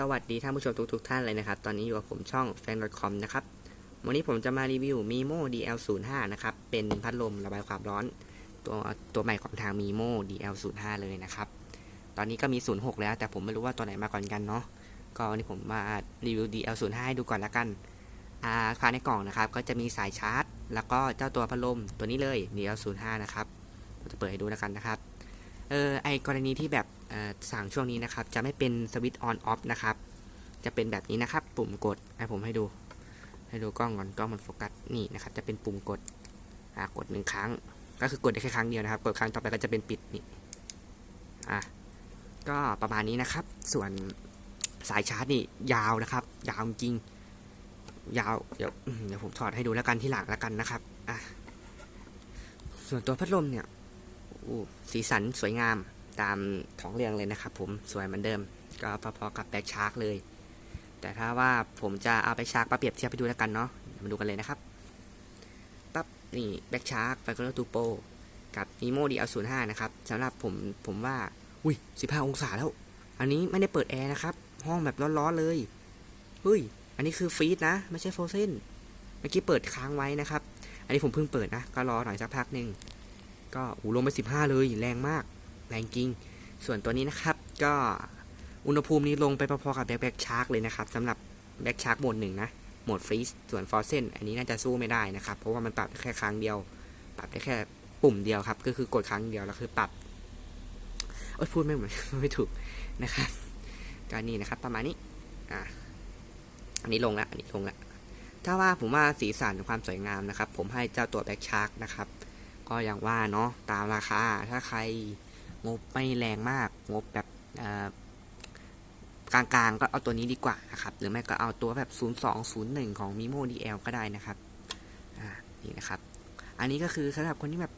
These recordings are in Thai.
สวัสดีท่านผู้ชมทุกๆท่านเลยนะครับ ตอนนี้อยู่กับผมช่อง f a n c o m นะครับ วันนี้ผมจะมารีวิว Mimo DL05 นะครับ เป็นพัดลมระบายความร้อน ตัวตัวใหม่ของทาง Mimo DL05 เลยนะครับ ตอนนี้ก็มี 06 แล้ว แต่ผมไม่รู้ว่าตัวไหนมาก่อนกันเนาะ ก็วันนี้ผมมารีวิว DL05 ให้ดูก่อนละกันอ่าภายในกล่องนะครับ ก็จะมีสายชาร์จ แล้วก็เจ้าตัวพัดลมตัวนี้เลย DL05 นะครับ ผมจะเปิดให้ดูแล้วกันนะครับ เออไอกรณีที่แบบสั่งช่วงนี้นะครับ จะไม่เป็นสวิตช์ออนออฟนะครับ จะเป็นแบบนี้นะครับ ปุ่มกดให้ผมให้ดู ให้ดูกล้องก่อนกล้องมันโฟกัสนี่นะครับ จะเป็นปุ่มกดอ่ากดหนึ่งครั้ง ก็คือกดได้แค่ครั้งเดียวนะครับ กดครั้งต่อไปก็จะเป็นปิดนี่อะก็ประมาณนี้นะครับ ส่วนสายชาร์จนี่ยาวนะครับ ยาวจริงยาวเดี๋ยวเดี๋ยวผมถอดให้ดูแล้วกันที่หลังแล้วกันนะครับอะส่วนตัวพัดลมเนี่ย อู้สีสันสวยงามตามท้องเรียงเลยนะครับผมสวยเหมือนเดิม ก็พอๆกับแบ็กชาร์กเลย แต่ถ้าว่าผมจะเอาแบ็กชาร์กมาเปรียบเทียบไปดูแล้วกันเนาะมาดูกันเลยนะครับปั๊บนี่แบ็กชาร์กไฟโคลตูโปกับนีโมดีเอาศูนย์ห้านะครับสำหรับผมผมว่า อุ้ยสิบห้าองศาแล้ว อันนี้ไม่ได้เปิดแอร์นะครับ ห้องแบบร้อนๆเลยเฮ้ยอันนี้คือฟรีดนะ ไม่ใช่โฟเซนเมื่อกี้เปิดค้างไว้นะครับ อันนี้ผมเพิ่งเปิดนะ ก็รอหน่อยสักพักหนึ่ง ก็อูลงไป 15 เลยแรงมาก แรงจริง ส่วนตัวนี้นะครับก็อุณหภูมินี้ลงไปพอๆกับแบ็คแบ็กชาร์กเลยนะครับสำหรับแบ็กชาร์กโหมดหนึ่งนะโหมดฟรีซส่วนฟอร์เซนอันนี้น่าจะสู้ไม่ได้นะครับ เพราะว่ามันปรับแค่ครั้งเดียว ปรับได้แค่ปุ่มเดียวครับก็คือกดครั้งเดียวแล้วคือปรับโอ้ยพูดไม่เหมือนไม่ถูกนะครับก็นี่นะครับประมาณนี้อะอันนี้ลงแล้วอันนี้ลงแล้วถ้าว่าผมว่าสีสันความสวยงามนะครับ ผมให้เจ้าตัวแบ็กชาร์กนะครับ ก็อย่างว่าเนาะตามราคา ถ้าใครงบไม่แรงมาก งบแบบกลางๆ ก็เอาตัวนี้ดีกว่านะครับ หรือไม่ก็เอาตัวแบบ 0201 ของ Mimo DL ก็ได้นะครับนี่นะครับ อันนี้ก็คือสำหรับคนที่แบบ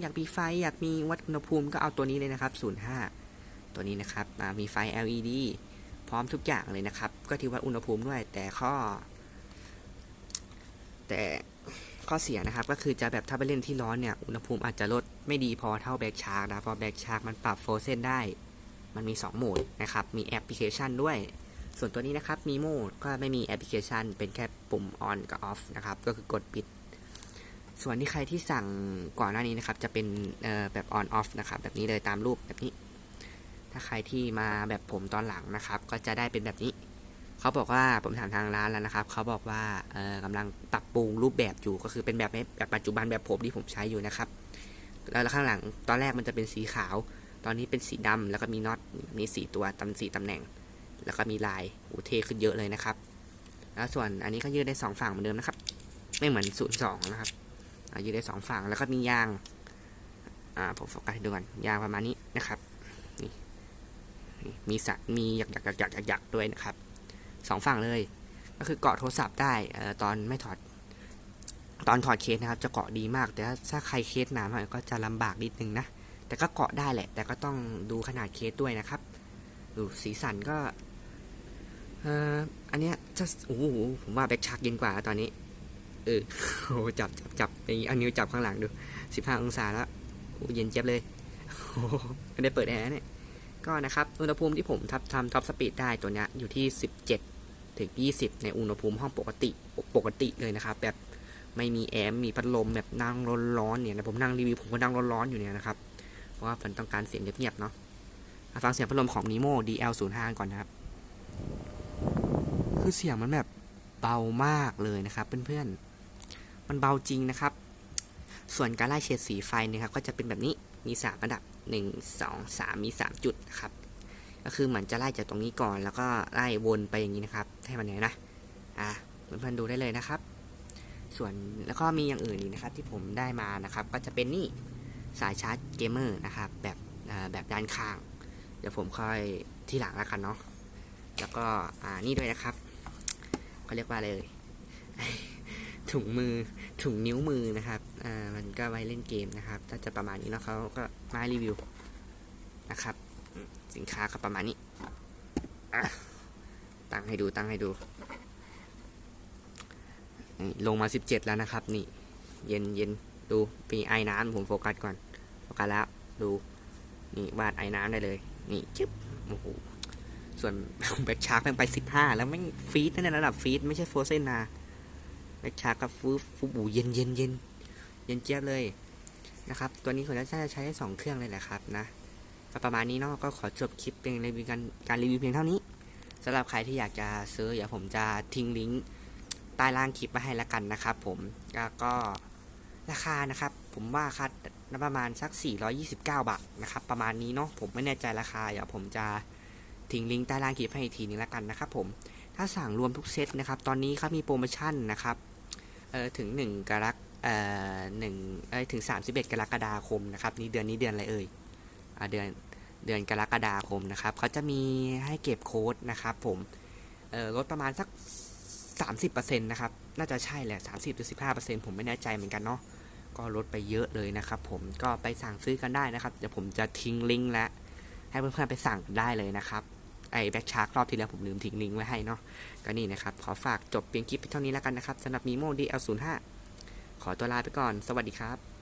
อยากมีไฟ อยากมีวัดอุณหภูมิก็เอาตัวนี้เลยนะครับ 05 ตัวนี้นะครับ มีไฟ LED พร้อมทุกอย่างเลยนะครับ ก็ที่วัดอุณหภูมิด้วย แต่ข้อ แต่ ข้อเสียนะครับก็คือจะแบบถ้าไปเล่นที่ร้อนเนี่ยอุณหภูมิอาจจะลดไม่ดีพอเท่าแบ็กชาร์กนะเพราะแบ็กชาร์กมันปรับโฟรเซนได้ มันมี 2 โหมดนะครับ มีแอปพลิเคชันด้วย ส่วนตัวนี้นะครับมีโหมดก็ไม่มีแอปพลิเคชัน เป็นแค่ปุ่ม on กับ off นะครับก็คือกดปิด ส่วนที่ใครที่สั่งก่อนหน้านี้นะครับจะเป็นแบบ on off นะครับแบบนี้เลยตามรูปแบบนี้ ถ้าใครที่มาแบบผมตอนหลังนะครับ ก็จะได้เป็นแบบนี้ เขาบอกว่าผมถามทางร้านแล้วนะครับ เขาบอกว่าเออกำลังปรับปรุงรูปแบบอยู่ก็คือเป็นแบบแบบปัจจุบันแบบผมที่ผมใช้อยู่นะครับ แล้วข้างหลังตอนแรกมันจะเป็นสีขาว ตอนนี้เป็นสีดำแล้วก็มีน็อตมีสีตัวตำสีตำแหน่ง แล้วก็มีลายอ้เทขึ้นเยอะเลยนะครับ แล้วส่วนอันนี้ก็ยืดได้สองฝั่งเหมือนเดิมนะครับ ไม่เหมือนศูนย์สองนะครับยืดได้สองฝั่งแล้วก็มียางอ่าผมโฟกัสให้ดูก่อนยางประมาณนี้นะครับนี่มีสัมีหยักหยักหยักหยักหยักด้วยนะครับ สองฝั่งเลย ก็คือเกาะโทรศัพท์ได้เอ่อตอนไม่ถอด ตอนถอดเคสนะครับ จะเกาะดีมาก แต่ถ้าใครเคสหนาหน่อยก็จะลำบากนิดนึงนะ แต่ก็เกาะได้แหละ แต่ก็ต้องดูขนาดเคสด้วยนะครับ ดูสีสันก็เอ่ออันเนี้ยจะโอ้โหผมว่าแบ็คชักเย็นกว่าตอนนี้ เออโอ้โหจับจับจับอย่างนี้เอานิ้วจับข้างหลังดูสิบห้าองศาแล้วโอ้เย็นเจี๊ยบเลยโอ้ไม่ได้เปิดแอร์เนี่ยก็นะครับอุณหภูมิที่ผมทับทำท็อปสปีดได้ตัวเนี้ยอยู่ที่17 ถึง 20 ในอุณหภูมิห้องปกติปกติเลยนะครับ แบบไม่มีแอร์มีพัดลมแบบนั่งร้อนๆเนี่ยนะผมนั่งรีวิวผมก็นั่งร้อนๆอยู่เนี่ยนะครับ เพราะว่าผมต้องการเสียงเงียบๆเนาะฟังเสียงพัดลมของ Nemo DL05 ก่อนนะครับ คือเสียงมันแบบเบามากเลยนะครับเพื่อนๆ มันเบาจริงนะครับ ส่วนการไล่เฉดสีไฟเนะครับก็จะเป็นแบบนี้ มีสามระดับ 1 2 3 มี 3 จุดนะครับ ก็คือเหมือนจะไล่จากตรงนี้ก่อนแล้วก็ไล่วนไปอย่างนี้นะครับให้มันไหนนะอะเพื่อนๆดูได้เลยนะครับ ส่วนแล้วก็มีอย่างอื่นอีกนะครับ ที่ผมได้มานะครับ ก็จะเป็นนี่สายชาร์จเกมเมอร์นะครับ แบบแบบด้านข้าง เดี๋ยวผมค่อยที่หลังแล้วกันเนาะแล้วก็อ่านี่ด้วยนะครับเขาเรียกว่าเลยถุงมือถุงนิ้วมือนะครับอ่ามันก็ไว้เล่นเกมนะครับถ้าจะประมาณนี้แล้วเขาก็มารีวิวนะครับ สินค้าก็ประมาณนี้ตั้งให้ดูตั้งให้ดู ลงมา 17 แล้วนะครับ นี่ เย็นเย็นดูมีไอ้น้ำผมโฟกัสก่อนโฟกัสแล้วดูนี่วาดไอ้น้ำได้เลย นี่จึ๊บโอ้โหส่วนแบ็กชาร์กแม่งไปสิบห้าแล้วแม่ฟีดนั่นระดับฟีดไม่ใช่โฟเซนนะแบ็กชาร์กกับฟูฟูบูเย็นเย็นเย็นเย็นเจี๊ยบเลยนะครับ ตัวนี้ผมจะใช้ได้สองเครื่องเลยแหละครับนะ ก็ประมาณนี้เนาะก็ขอจบคลิปเป็นรีวิวการการรีวิวเพียงเท่านี้สำหรับใครที่อยากจะซื้อเดี๋ยวผมจะทิ้งลิงก์ใต้ล่างคลิปไว้ให้แล้วกันนะครับผมแล้วก็ราคานะครับ ผมว่าคัดประมาณสัก 429 บาทนะครับ ประมาณนี้เนาะผมไม่แน่ใจราคาเดี๋ยวผมจะทิ้งลิงก์ใต้ล่างคลิปให้อีกทีนึงแล้วกันนะครับผมถ้าสั่งรวมทุกเซตนะครับ ตอนนี้ครับมีโปรโมชั่นนะครับเออถึง 1 กรกเอ่อหนึ่งเอ้ยถึง 31 กรกฎาคมนะครับ นี่เดือนนี้เดือนอะไรเอ่ย เดือนเดือนกรกฎาคมนะครับเขาจะมีให้เก็บโค้ดนะครับผมลดประมาณสัก 30%นะครับ น่าจะใช่แหละ 30-15%ผมไม่แน่ใจเหมือนกันเนาะก็ลดไปเยอะเลยนะครับผมก็ไปสั่งซื้อกันได้นะครับ เดี๋ยวผมจะทิ้งลิงก์และ ให้เพื่อนๆไปสั่งได้เลยนะครับ ไอแบ็กชาร์กรอบที่แล้วผมลืมทิ้งลิงก์ไว้ให้เนาะก็นี่นะครับ ขอฝากจบเพียงคลิปเท่านี้แล้วกันนะครับสำหรับ Mimo DL05 ขอตัวลาไปก่อน สวัสดีครับ